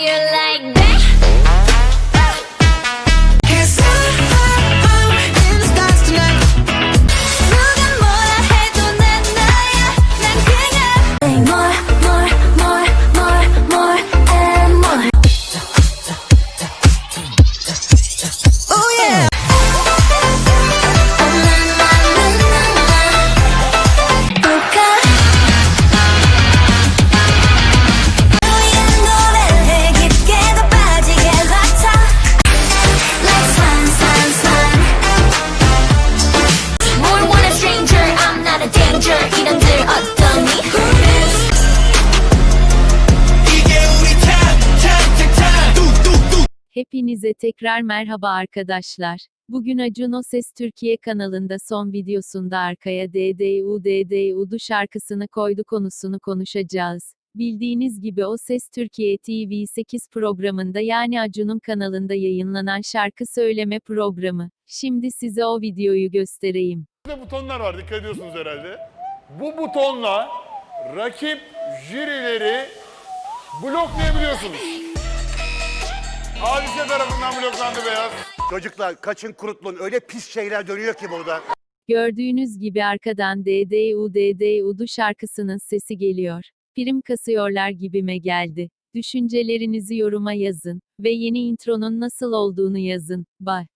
you're like that. Hepinize tekrar merhaba arkadaşlar. Bugün Acun Ses Türkiye kanalında son videosunda arkaya DDU DDU'du şarkısını koydu konusunu konuşacağız. Bildiğiniz gibi O Ses Türkiye TV8 programında yani Acun'un kanalında yayınlanan şarkı söyleme programı. Şimdi size o videoyu göstereyim. Burada butonlar var dikkat ediyorsunuz herhalde. Bu butonla rakip jürileri bloklayabiliyorsunuz. Hadise tarafından bloklandı beyaz. Çocuklar kaçın kurutulun öyle pis şeyler dönüyor ki burada. Gördüğünüz gibi arkadan DDU DDU'du şarkısının sesi geliyor. Prim kasıyorlar gibime geldi. Düşüncelerinizi yoruma yazın ve yeni intronun nasıl olduğunu yazın. Bye.